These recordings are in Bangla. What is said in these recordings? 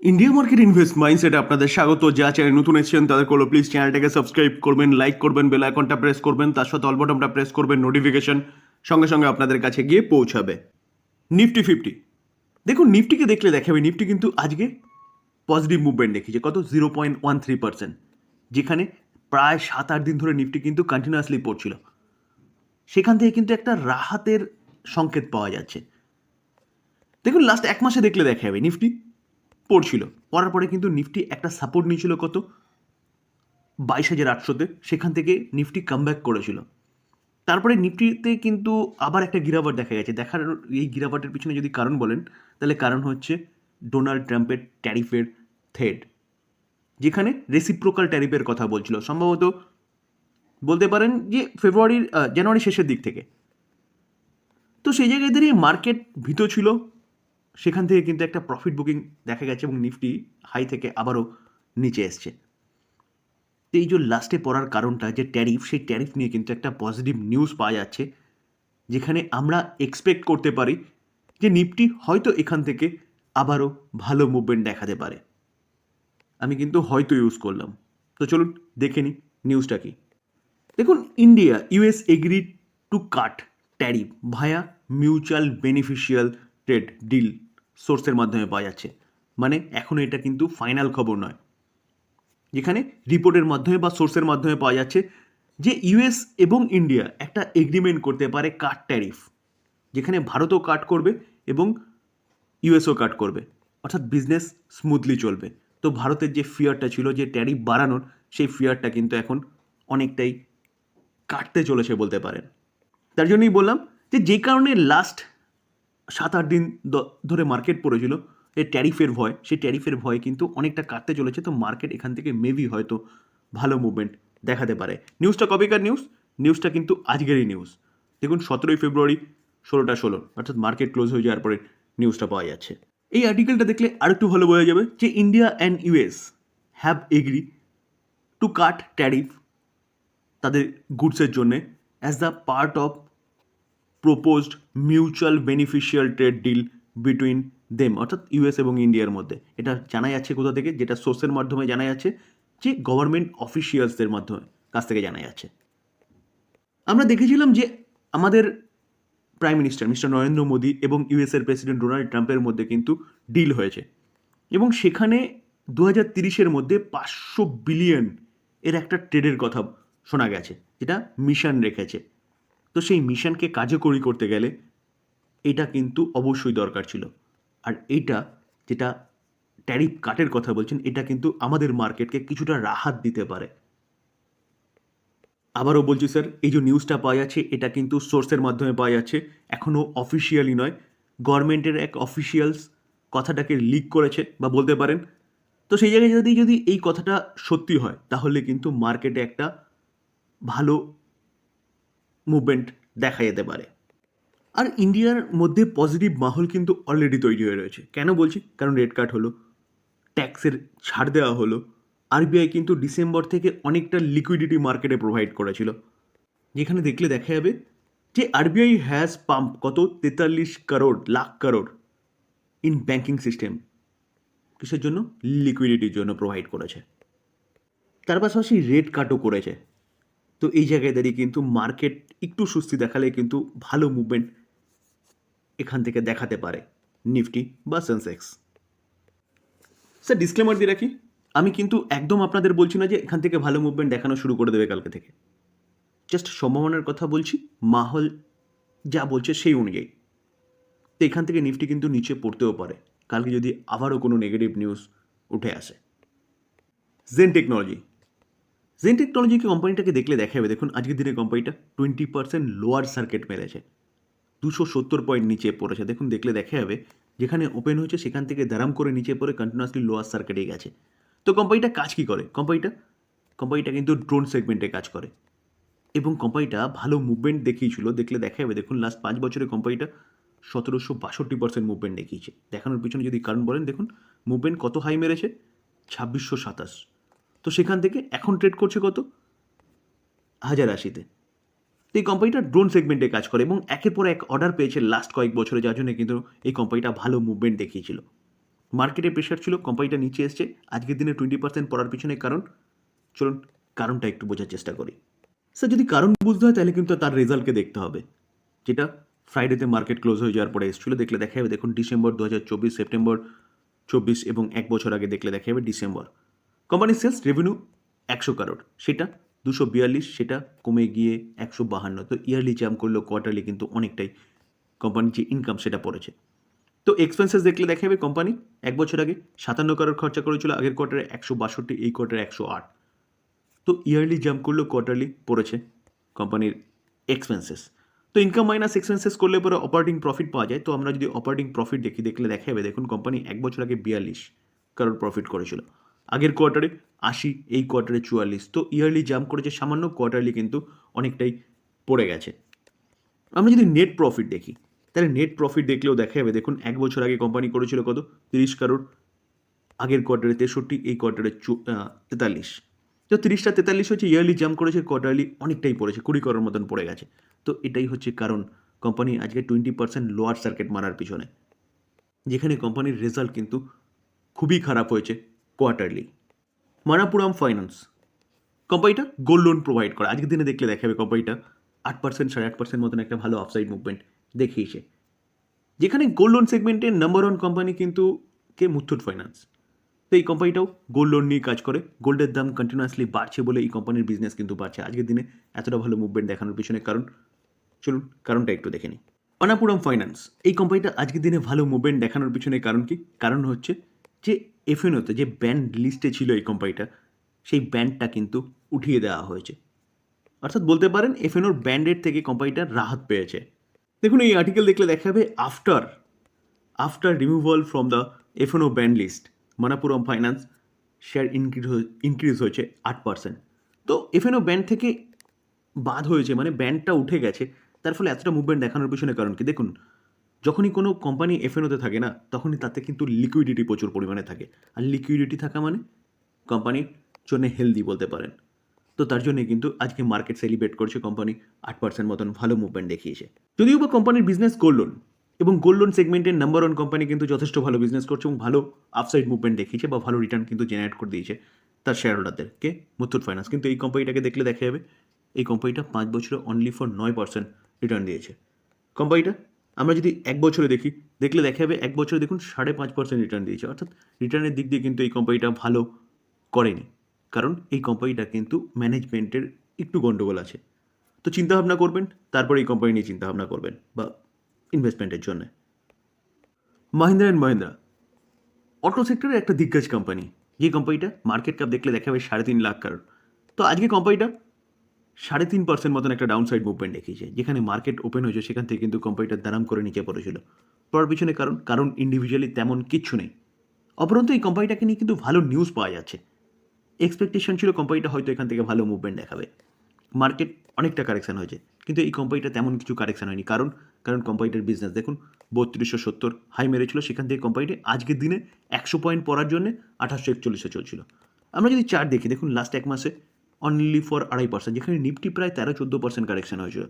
ইন্ডিয়া মার্কেট ইনভেস্ট মাইন্ডসেটে আপনাদের স্বাগত। যা চ্যানেল নতুন এসেছেন, তাদের করল প্লিজ চ্যানেলটাকে সাবস্ক্রাইব করবেন লাইক করবেন বেল আইকনটা প্রেস করবেন, তার সাথে অল বটনটা প্রেস করবেন নোটিফিকেশন সঙ্গে সঙ্গে আপনাদের কাছে গিয়ে পৌঁছাবে। নিফটি ফিফটি দেখুন নিফটিকে দেখলে দেখাবে নিফটি কিন্তু আজকে পজিটিভ মুভমেন্ট দেখিয়েছে, কত? Zero point one three percent যেখানে প্রায় সাত আট দিন ধরে নিফটি কিন্তু কন্টিনিউয়াসলি পড়ছিল। সেখান থেকে কিন্তু একটা রাহাতের সংকেত পাওয়া যাচ্ছে। দেখুন লাস্ট এক মাসে দেখলে দেখা যাবে নিফটি পড়ছিল পড়ার পরে কিন্তু নিফটি একটা সাপোর্ট নিয়েছিল কত? বাইশ হাজার আটশোতে। সেখান থেকে নিফটি কামব্যাক করেছিল। তারপরে নিফটিতে কিন্তু আবার একটা গিরাবাট দেখা গেছে। দেখার এই গিরাবাটের পিছনে যদি কারণ বলেন, তাহলে কারণ হচ্ছে ডোনাল্ড ট্রাম্পের ট্যারিফের থ্রেড যেখানে রেসিপ্রোকাল ট্যারিফের কথা বলছিল। সম্ভবত বলতে পারেন যে ফেব্রুয়ারির জানুয়ারি শেষের দিক থেকে। তো সেই জায়গায় মার্কেট ভীত ছিল। সেখান থেকে কিন্তু একটা প্রফিট বুকিং দেখা গেছে এবং নিফটি হাই থেকে আবারও নিচে এসছে। তো এই যে লাস্টে পড়ার কারণটা, যে ট্যারিফ সেই ট্যারিফ নিয়ে কিন্তু একটা পজিটিভ নিউজ পাওয়া যাচ্ছে, যেখানে আমরা এক্সপেক্ট করতে পারি যে নিফটি হয়তো এখান থেকে আবারও ভালো মুভমেন্ট দেখাতে পারে। আমি কিন্তু হয়তো ইউজ করলাম। তো চলুন দেখে নিই নিউজটা কি। দেখুন India US agree to cut tariff via mutual beneficial trade deal সোর্সের মাধ্যমে পাওয়া যাচ্ছে। মানে এখনও এটা কিন্তু ফাইনাল খবর নয়। যেখানে রিপোর্টের মাধ্যমে বা সোর্সের মাধ্যমে পাওয়া যাচ্ছে যে ইউএস এবং ইন্ডিয়া একটা এগ্রিমেন্ট করতে পারে কাট ট্যারিফ যেখানে ভারতও কাট করবে এবং ইউএসও কাট করবে। অর্থাৎ বিজনেস স্মুথলি চলবে। তো ভারতের যে ফিয়ারটা ছিল যে ট্যারিফ বাড়ানোর, সেই ফিয়ারটা কিন্তু এখন অনেকটাই কাটতে চলেছে বলতে পারেন। তার জন্যই বললাম যে যে কারণে লাস্ট সাত আট দিন ধরে মার্কেট পড়েছিল। এই ট্যারিফের ভয় সেই ট্যারিফের ভয় কিন্তু অনেকটা কাটতে চলেছে। তো মার্কেট এখান থেকে মেবি হয়তো ভালো মুভমেন্ট দেখাতে পারে। নিউজটা কবেকার নিউজ নিউজটা কিন্তু আজকেরই নিউজ দেখুন, সতেরোই ফেব্রুয়ারি ষোলোটা ষোলো, অর্থাৎ মার্কেট ক্লোজ হয়ে যাওয়ার পরে নিউজটা পাওয়া যাচ্ছে। এই আর্টিকেলটা দেখলে আরেকটু ভালো বোঝা যাবে যে India and US have agree to cut tariff তাদের গুডসের জন্যে as the part of proposed mutual beneficial trade deal between them অর্থাৎ ইউএস এবং ইন্ডিয়ার মধ্যে। এটা জানা যাচ্ছে কোথা থেকে? যেটা সোর্সের মাধ্যমে জানা যাচ্ছে যে গভর্নমেন্ট অফিসিয়ালসদের মাধ্যমে, কাছ থেকে জানা যাচ্ছে আমরা দেখেছিলাম যে আমাদের prime minister mister Narendra Modi এবং ইউএসের প্রেসিডেন্ট ডোনাল্ড ট্রাম্পের মধ্যে কিন্তু ডিল হয়েছে। এবং সেখানে দু হাজার তিরিশের মধ্যে পাঁচশো বিলিয়ন এর একটা ট্রেডের কথা শোনা গেছে, যেটা মিশন রেখেছে। তো সেই মিশনকে কার্যকরী করতে গেলে এটা কিন্তু অবশ্যই দরকার ছিল। আর এইটা যেটা ট্যারিফ কাটের কথা বলছেন, এটা কিন্তু আমাদের মার্কেটকে কিছুটা রাহাত দিতে পারে। আবারও বলছি স্যার, এই যে নিউজটা পাওয়া যাচ্ছে, এটা কিন্তু সোর্সের মাধ্যমে পাওয়া যাচ্ছে এখনও অফিসিয়ালি নয়। গভর্নমেন্টের এক অফিসিয়ালস কথাটাকে লিক করেছে বা বলতে পারেন। তো সেই জায়গায় যদি যদি এই কথাটা সত্যি হয়, তাহলে কিন্তু মার্কেটে একটা ভালো মুভমেন্ট দেখা যেতে পারে। আর ইন্ডিয়ার মধ্যে পজিটিভ মাহল কিন্তু অলরেডি তৈরি হয়ে রয়েছে। কেন বলছি? কারণ রেড কার্ড হলো ট্যাক্সের ছাড় দেওয়া হলো আরবিআই কিন্তু ডিসেম্বর থেকে অনেকটা লিকুইডিটি মার্কেটে প্রোভাইড করেছিল। যেখানে দেখলে দেখা যাবে যে আরবিআই হ্যাজ পাম্প কত? তেতাল্লিশ crore lakh crore in banking system কিসের জন্য? লিকুইডিটির জন্য প্রোভাইড করেছে। তার পাশাপাশি রেড কাটও করেছে। তো এই জায়গায় দাঁড়িয়ে কিন্তু মার্কেট একটু সুস্থি দেখালে কিন্তু ভালো মুভমেন্ট এখান থেকে দেখাতে পারে নিফটি বা সেন্সেক্স স্যার ডিসক্লেমার দিয়ে রাখি, আমি কিন্তু একদম আপনাদের বলছি না যে এখান থেকে ভালো মুভমেন্ট দেখানো শুরু করে দেবে কালকে থেকে। জাস্ট সম্ভাবনার কথা বলছি, মাহল যা বলছে সেই অনুযায়ী। তো এখান থেকে নিফটি কিন্তু নিচে পড়তেও পারে। কালকে যদি আবারও কোনো নেগেটিভ নিউজ উঠে আসে। জেন টেকনোলজি জেন টেকনোলজিকে কোম্পানিটাকে দেখলে দেখা যাবে দেখুন, আজকের দিনে কোম্পানিটা টোয়েন্টি পার্সেন্ট লোয়ার সার্কিট মেরেছে। দুশো সত্তর পয়েন্ট নিচে পড়েছে। দেখুন, দেখলে দেখা যাবে, যেখানে ওপেন হয়েছে, সেখান থেকে দারাম করে নিচে পড়ে কন্টিনিউয়াসলি লোয়ার সার্কিটে গেছে। তো কোম্পানিটা কাজ কী করে? কোম্পানিটা কোম্পানিটা কিন্তু ড্রোন সেগমেন্টে কাজ করে। এবং কোম্পানিটা ভালো মুভমেন্ট দেখিয়েছিল। দেখলে দেখা যাবে, দেখুন লাস্ট পাঁচ বছরে কোম্পানিটা সতেরোশো বাষট্টি পার্সেন্ট মুভমেন্ট দেখিয়েছে। দেখানোর পিছনে যদি কারণ বলেন, দেখুন মুভমেন্ট কত হাই মেরেছে? ছাব্বিশশো সাতাশ। তো সেখান থেকে এখন ট্রেড করছে কত? হাজার আশিতে। তো এই কোম্পানিটা ড্রোন সেগমেন্টে কাজ করে এবং একের পর এক অর্ডার পেয়েছে লাস্ট কয়েক বছরে, যার জন্য কিন্তু এই কোম্পানিটা ভালো মুভমেন্ট দেখিয়েছিল। মার্কেটে প্রেশার ছিল কোম্পানিটা নিচে এসছে। আজকের দিনে টোয়েন্টি পার্সেন্ট পড়ার পিছনে কারণ, চলুন কারণটা একটু বোঝার চেষ্টা করি। স্যার যদি কারণ বুঝতে হয়, তাহলে কিন্তু তার রেজাল্টকে দেখতে হবে। যেটা ফ্রাইডেতে মার্কেট ক্লোজ হয়ে যাওয়ার পরে এসেছিল, দেখলে দেখা যাবে, দেখুন ডিসেম্বর দু হাজার চব্বিশ সেপ্টেম্বর চব্বিশ এবং এক বছর আগে দেখলে দেখা যাবে ডিসেম্বর কোম্পানির সেলস রেভিনিউ একশো কারোর সেটা দুশো বিয়াল্লিশ, সেটা কমে গিয়ে একশো বাহান্ন। তো ইয়ারলি জাম্প করলেও কোয়ার্টারলি কিন্তু অনেকটাই কোম্পানির যে ইনকাম সেটা পড়েছে। তো এক্সপেন্সেস দেখলে দেখা যাবে কোম্পানি এক বছর আগে সাতান্ন কারোর খরচা করেছিল, আগের কোয়ার্টারে একশো বাষট্টি, এই কোয়ার্টারে একশো আট। তো ইয়ারলি জাম্প করলেও কোয়ার্টারলি পড়েছে কোম্পানির এক্সপেন্সেস তো ইনকাম মাইনাস এক্সপেন্সেস করলে পরে অপারেটিং প্রফিট পাওয়া যায়। তো আমরা যদি অপারেটিং প্রফিট দেখি, দেখলে দেখা যাবে দেখুন কোম্পানি এক বছর আগে বিয়াল্লিশ কারোর প্রফিট করেছিল। আগের কোয়ার্টারে আশি, এই কোয়ার্টারে চুয়াল্লিশ। তো ইয়ারলি জাম্প করেছে সামান্য কোয়ার্টারলি কিন্তু অনেকটাই পড়ে গেছে। আমরা যদি নেট প্রফিট দেখি, তাহলে নেট প্রফিট দেখলেও দেখা যাবে, দেখুন এক বছর আগে কোম্পানি করেছিল কত? তিরিশ কারোর আগের কোয়ার্টারে তেষট্টি, এই কোয়ার্টারে চু তেতাল্লিশ। তো তিরিশটা তেতাল্লিশ হচ্ছে ইয়ারলি জাম্প করেছে কোয়ার্টারলি অনেকটাই পড়েছে, কুড়ি করোর মতন পড়ে গেছে। তো এটাই হচ্ছে কারণ কোম্পানি আজকে টোয়েন্টি পার্সেন্ট লোয়ার সার্কিট মারার পিছনে। যেখানে কোম্পানির রেজাল্ট কিন্তু খুবই খারাপ হয়েছে। কোয়ার্টারলি মানাপুরাম ফাইন্যান্স কোম্পানিটা গোল্ড লোন প্রোভাইড করে। আজকের দিনে দেখলে দেখাবে কোম্পানিটা আট পার্সেন্ট সাড়ে আট পার্সেন্ট মতন একটা ভালো আপসাইড মুভমেন্ট দেখিয়েছে। যেখানে গোল্ড লোন সেগমেন্টের নাম্বার ওয়ান কোম্পানি কিন্তু কে? মুথুট ফাইন্যান্স তো এই কোম্পানিটাও গোল্ড লোন নিয়ে কাজ করে। গোল্ডের দাম কন্টিনিউয়াসলি বাড়ছে বলে এই কোম্পানির বিজনেস কিন্তু বাড়ছে। আজকের দিনে এতটা ভালো মুভমেন্ট দেখানোর পিছনে কারণ, চলুন কারণটা একটু দেখে নিই। অনাপুরম ফাইন্যান্স এই কোম্পানিটা আজকের দিনে ভালো মুভমেন্ট দেখানোর পিছনে কারণ কি? কারণ হচ্ছে যে এফএনওতে যে ব্যান্ড লিস্টে ছিল এই কোম্পানিটা সেই ব্যান্ডটা কিন্তু উঠিয়ে দেওয়া হয়েছে। অর্থাৎ বলতে পারেন এফএনওর ব্যান্ডের থেকে কোম্পানিটা রাহত পেয়েছে। দেখুন, এই আর্টিকেল দেখলে দেখা যাবে after after removal from the F N O ban list Manappuram finance share increase increase হয়েছে আট পার্সেন্ট তো এফএনও ব্যান্ড থেকে বাদ হয়েছে মানে ব্যান্ডটা উঠে গেছে, তার ফলে এতটা মুভমেন্ট দেখানোর পিছনে কারণ কি? দেখুন যখনই কোনো কোম্পানি এফএনওতে থাকে না, তখনই তাতে কিন্তু লিকুইডিটি প্রচুর পরিমাণে থাকে। আর লিকুইডিটি থাকা মানে কোম্পানির জন্য হেলদি বলতে পারেন। তো তার জন্যে কিন্তু আজকে মার্কেট সেলিব্রেট করছে কোম্পানি আট পার্সেন্ট মতন ভালো মুভমেন্ট দেখিয়েছে। যদিও বা কোম্পানির বিজনেস গোল্ড লোন এবং গোল্ড লোন সেগমেন্টের নাম্বার ওয়ান কোম্পানি কিন্তু যথেষ্ট ভালো বিজনেস করছে এবং ভালো আপসাইড মুভমেন্ট দেখিয়েছে বা ভালো রিটার্ন কিন্তু জেনারেট করে দিয়েছে তার শেয়ার হোল্ডারদেরকে মুথুট ফাইন্যান্স কিন্তু এই কোম্পানিটাকে দেখলে দেখা যাবে, এই কোম্পানিটা পাঁচ বছরে অনলি ফর নয় পার্সেন্ট রিটার্ন দিয়েছে। কোম্পানিটা আমরা যদি এক বছরে দেখি, দেখলে দেখা যাবে এক বছরে দেখুন সাড়ে পাঁচ পার্সেন্ট রিটার্ন দিয়েছে। অর্থাৎ রিটার্নের দিক দিয়ে কিন্তু এই কোম্পানিটা ভালো করেনি। কারণ এই কোম্পানিটা কিন্তু ম্যানেজমেন্টের একটু গণ্ডগোল আছে। তো চিন্তাভাবনা করবেন, তারপরে এই কোম্পানি নিয়ে চিন্তাভাবনা করবেন বা ইনভেস্টমেন্টের জন্য। মাহিন্দ্রা অ্যান্ড মাহিন্দ্রা অটো সেক্টরের একটা দিগ্গজ কোম্পানি যে কোম্পানিটা মার্কেট ক্যাপ দেখলে দেখা যাবে সাড়ে তিন লাখ কারোর তো আজকে কোম্পানিটা সাড়ে তিন পার্সেন্ট মতন একটা ডাউন সাইড মুভমেন্ট দেখিয়েছে, যেখানে মার্কেট ওপেন হয়েছে, সেখান থেকে কিন্তু কোম্পানিটা দারাম করে নিচে পড়েছিল। পড়ার পিছনে কারণ কারণ ইন্ডিভিজুয়ালি তেমন কিচ্ছু নেই। অপরন্তু এই কোম্পানিটাকে নিয়ে কিন্তু ভালো নিউজ পাওয়া যাচ্ছে। এক্সপেকটেশন ছিল কোম্পানিটা হয়তো এখান থেকে ভালো মুভমেন্ট দেখাবে। মার্কেট অনেকটা কারেকশন হয়েছে, কিন্তু এই কোম্পানিটা তেমন কিছু কারেকশান হয়নি। কারণ কারণ কোম্পানিটার বিজনেস দেখুন, বত্রিশশো সত্তর হাই মেরেছিল সেখান থেকে কোম্পানিটি আজকের দিনে একশো পয়েন্ট পড়ার জন্য আঠাশশো একচল্লিশে চলছিল। আমরা যদি চার্ট দেখি, দেখুন লাস্ট এক মাসে অনলি ফর আড়াই পার্সেন্ট যেখানে নিফটি প্রায় তেরো চোদ্দ পার্সেন্ট কারেকশন হয়েছিল।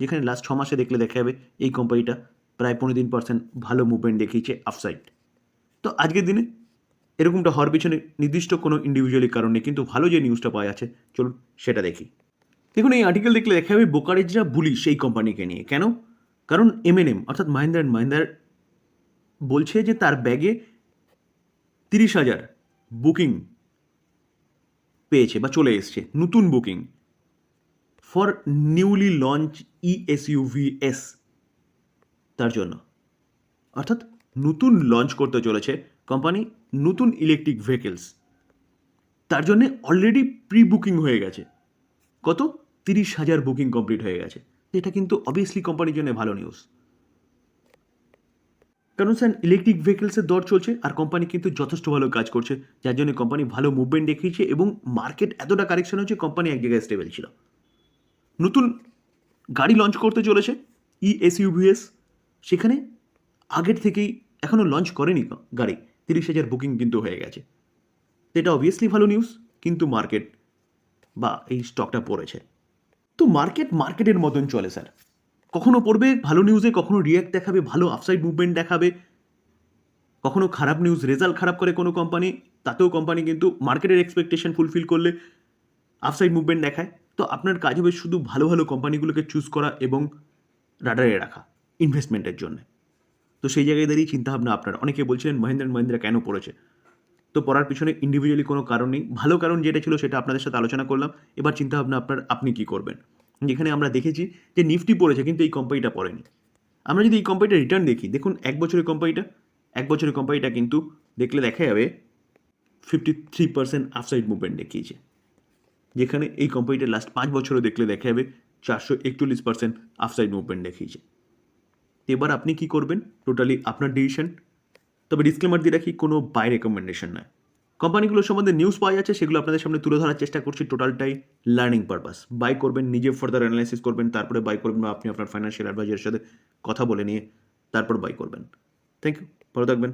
যেখানে লাস্ট ছ মাসে দেখলে দেখা যাবে এই কোম্পানিটা প্রায় পনেরো তিন পার্সেন্ট ভালো মুভমেন্ট দেখিয়েছে আফসাইড তো আজকের দিনে এরকমটা হওয়ার পিছনে নির্দিষ্ট কোনো ইন্ডিভিজুয়ালি কারণ কিন্তু ভালো যে নিউজটা পাওয়া যাচ্ছে, চলুন সেটা দেখি। দেখুন, এই আর্টিকেল দেখলে দেখা যাবে বোকারেজরা বুলি সেই কোম্পানিকে নিয়ে। কেন? কারণ এমএনএম অর্থাৎ মাহিন্দ্রা অ্যান্ড মাহিন্দ্রার বলছে যে তার ব্যাগে তিরিশ হাজার বুকিং পেয়েছে বা চলে এসছে, নতুন booking for newly launch e SUVs তার জন্য। অর্থাৎ নতুন লঞ্চ করতে চলেছে কোম্পানি, নতুন ইলেকট্রিক ভেহিকেলস তার জন্য অলরেডি প্রি বুকিং হয়ে গেছে। কত? তিরিশ হাজার বুকিং কমপ্লিট হয়ে গেছে। এটা কিন্তু অবভিয়াসলি কোম্পানির জন্য ভালো নিউজ কারণ স্যার ইলেকট্রিক ভেহিকেলসের দর চলছে আর কোম্পানি কিন্তু যথেষ্ট ভালো কাজ করছে। যার জন্য কোম্পানি ভালো মুভমেন্ট দেখিয়েছে এবং মার্কেট এতটা কারেকশন হচ্ছে কোম্পানি এক জায়গায় স্টেবল ছিল। নতুন গাড়ি লঞ্চ করতে চলেছে ই এসইউভিএস সেখানে আগের থেকেই এখনও লঞ্চ করেনি গাড়ি। তিরিশ হাজার বুকিং কিন্তু হয়ে গেছে। এটা অবভিয়াসলি ভালো নিউজ কিন্তু মার্কেট বা এই স্টকটা পড়েছে। তো মার্কেট মার্কেটের মতন চলে, স্যার। কখনো পড়বে, ভালো নিউজে কখনো রিয়াক্ট দেখাবে, ভালো আপসাইড মুভমেন্ট দেখাবে। কখনো খারাপ নিউজ রেজাল্ট খারাপ করে কোনো কোম্পানি তাতেও কোম্পানি কিন্তু মার্কেটের এক্সপেকটেশন ফুলফিল করলে আফসাইড মুভমেন্ট দেখায়। তো আপনার কাজ হবে শুধু ভালো ভালো কোম্পানিগুলোকে চুজ করা এবং রাডারে রাখা ইনভেস্টমেন্টের জন্য। তো সেই জায়গায় দাঁড়িয়ে চিন্তাভাবনা আপনার। অনেকে বলছিলেন, মহেন্দ্র, মহেন্দ্রা কেন পড়েছে? তো পড়ার পিছনে ইন্ডিভিজুয়ালি কোনো কারণ নেই। ভালো কারণ যেটা ছিল সেটা আপনাদের সাথে আলোচনা করলাম। এবার চিন্তাভাবনা আপনার, আপনি কি করবেন? যেখানে আমরা দেখেছি যে নিফটি পড়েছে, কিন্তু এই কোম্পানিটা পড়েনি। আমরা যদি এই কোম্পানিটা রিটার্ন দেখি, দেখুন এক বছরের কোম্পানিটা এক বছরের কোম্পানিটা কিন্তু দেখলে দেখা যাবে fifty three percent upside movement দেখিয়েছে। যেখানে এই কোম্পানিটা লাস্ট পাঁচ বছরও দেখলে দেখা যাবে চারশো একচল্লিশ পার্সেন্ট আফসাইড মুভমেন্ট দেখিয়েছে। এবার আপনি কি করবেন? টোটালি আপনার ডিসিশন তবে ডিসক্লেমার দিয়ে রাখি, কোনো বাই রেকমেন্ডেশন নয়। কোম্পানিগুলোর সম্বন্ধে নিউজ পাওয়া যাচ্ছে, সেগুলো আপনাদের সামনে তুলে ধরার চেষ্টা করছি টোটালটাই লার্নিং পারপাস বাই করবেন, নিজে ফার্দার অ্যানালাইসিস করবেন, তারপরে বাই করবেন বা আপনি আপনার ফাইন্যান্সিয়াল অ্যাডভাইজারের সাথে কথা বলে নিয়ে তারপর বাই করবেন। থ্যাংক ইউ ভালো থাকবেন।